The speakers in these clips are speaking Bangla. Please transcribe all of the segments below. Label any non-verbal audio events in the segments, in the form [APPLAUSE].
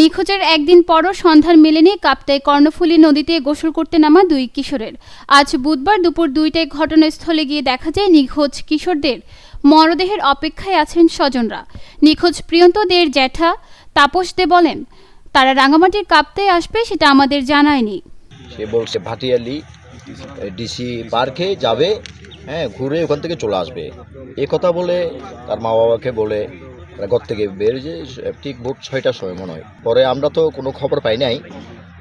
নিখোঁজের একদিন পরও সন্ধান মেলেনি কাপ্তাই কর্ণফুলী নদীতে গোসল করতে নামা দুই কিশোরের। আজ বুধবার দুপুর দুইটায় ঘটনাস্থলে গিয়ে দেখা যায় নিখোঁজ কিশোরদের মরদেহের অপেক্ষায় আছেন স্বজনরা। নিখোঁজ প্রিয়ন্তদের জ্যাঠা তাপস দে বলেন, তারা রাঙামাটির কাপ্তায় আসবে সেটা আমাদের জানায়নি। সে বলছে, ভাটিয়ালি ডিসি পার্কে যাবে হ্যাঁ ঘুরে ওখান থেকে চলে আসবে। এ কথা বলে তার মা বাবাকে বলে ঘর থেকে বের বেরিয়ে ঠিক ভোর ছয়টার সময় মনে হয়। পরে আমরা তো কোনো খবর পাই নাই।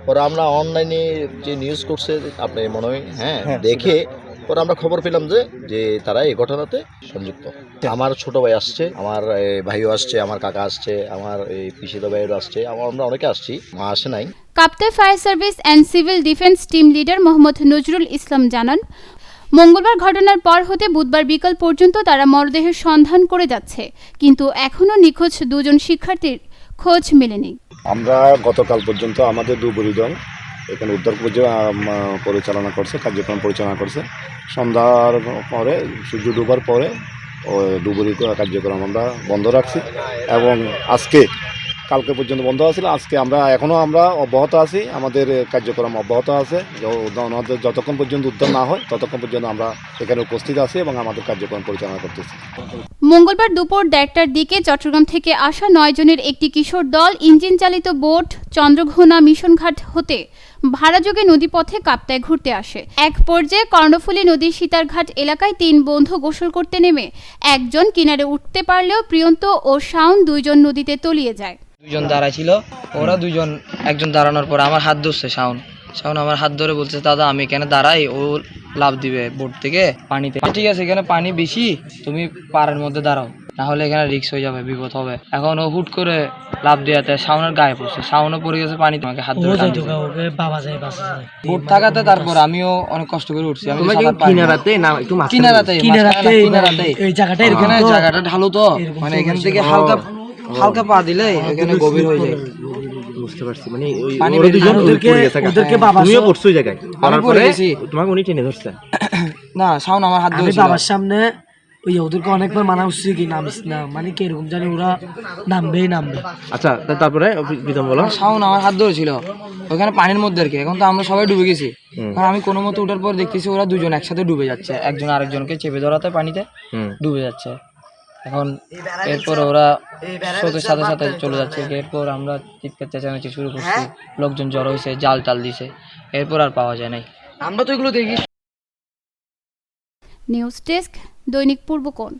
পরে আমরা অনলাইনে যে নিউজ করছে আপনি মনে হয় হ্যাঁ দেখে পরে আমরা খবর পেলাম যে যে তারা এই ঘটনাতে সংযুক্ত। আমার ছোট ভাই আসছে আমার ভাইও আসছে আমার কাকা আসছে আমার এই পিসিদ ভাইও আসছে আমার আমরা অনেকে আসছি মা আসে নাই। Kaptai fire service and civil defence team leader Mohammad Nazrul Islam জানান মঙ্গলবার ঘটনার পর হতে বুধবার বিকাল পর্যন্ত তারা মরদেহের সন্ধান করে যাচ্ছে, কিন্তু এখনও নিখোঁজ দুজন শিক্ষার্থীর খোঁজ মেলেনি। আমরা গতকাল পর্যন্ত আমাদের দুবুরি দল এখানে উদ্ধার পরিচালনা করছে, কার্যক্রম পরিচালনা করছে। সন্ধ্যার পরে, সূর্য ডুবার পরে, ও ডুবুরি কার্যক্রম আমরা বন্ধ রাখছি এবং আজকে কালকে পর্যন্ত বন্ধ আছিল, আজকে আমরা এখনও আমরা অব্যাহত আছি, আমাদের কার্যক্রম অব্যাহত আছে ওনাদের যতক্ষণ পর্যন্ত উদ্যোগ না হয়, ততক্ষণ পর্যন্ত আমরা এখানে উপস্থিত আছি এবং আমাদের কার্যক্রম পরিচালনা করতেছি। মঙ্গলবার দুপুর দেড়টার দিকে চট্টগ্রাম থেকে আসা নয় জনের একটি কিশোর দল ইঞ্জিন চালিত বোট চন্দ্রঘোনা মিশনঘাট হতে ভাড়াযোগে নদীপথে কাপ্তায় ঘুরতে আসে। এক পর্যায়ে কর্ণফুলী নদীর সীতারঘাট এলাকায় তিন বন্ধু গোসল করতে নেমে একজন কিনারে উঠতে পারলেও প্রিয়ন্ত ও শাওন দুইজন নদীতে তলিয়ে যায়। দুজন দাঁড়ায় ছিল, ওরা দুজন একজন দাঁড়ানোর পর আমার হাত ধরছে শাওন। শাওন আমার হাত ধরে বলছে দাদা আমি এখানে দাঁড়াই ও লাভ দিবে বোট থেকে পানিতে। ঠিক আছে এখানে পানি বেশি তুমি পাড়ের মধ্যে দাঁড়াও না হলে এখানে রিক্স হয়ে যাবে বিপদ হবে। এখন ও হুট করে লাভ দেওয়াতে শাওনের গায়ে পড়ছে শাওনও পড়ে গেছে পানি তোমাকে হাত ধরে টানছে। বোট থাকাতে তারপর আমিও অনেক কষ্ট করে উঠছি আমি সাঁতার না। কিনারাতে কিনারাতে কিনারাতে এই জায়গাটা এখানে জায়গাটা ঢালু তো মানে এখান থেকে হালকা হালকা পা দিলে এখানে গভীর হয়ে যায়। বুঝতে পারছি মানে ওই বের দুজন ওদেরকে ওদেরকে বাবা তুমিও পড়ছো ওই জায়গায়? পড়ার পরে? তোমাকে উনি টেনে ধরছে। [COUGHS] না শাওন আমার হাত ধরেছিল। বাবার সামনে ওই ওদেরকে অনেকবার মানা করছি কি নামিস না মানে কি এরকম জানি ওরা নামবেই নামবে। আচ্ছা তারপরে প্রীতম বলো। শাওন আমার হাত ধরেছিল। ওখানে পানির মধ্যে আর কি। এখন তো আমরা সবাই ডুবে গেছি। কারণ আমি কোনো মতো উঠার পর দেখতেছি ওরা দুজন একসাথে ডুবে যাচ্ছে। একজন আরেকজনকে চেপে ধরাতে পানিতে ডুবে যাচ্ছে। এখন এরপর ওরা স্রোতের সাথে সাথে চলে যাচ্ছে। এরপর আমরা চিৎকার চেঁচামেচি শুরু করছি। লোকজন জড়ো হয়েছে জাল টাল দিছে। এরপর আর পাওয়া যায় নাই। আমরা তো এগুলো দেখি নিউজ ডেস্ক দৈনিক পূর্বকোণ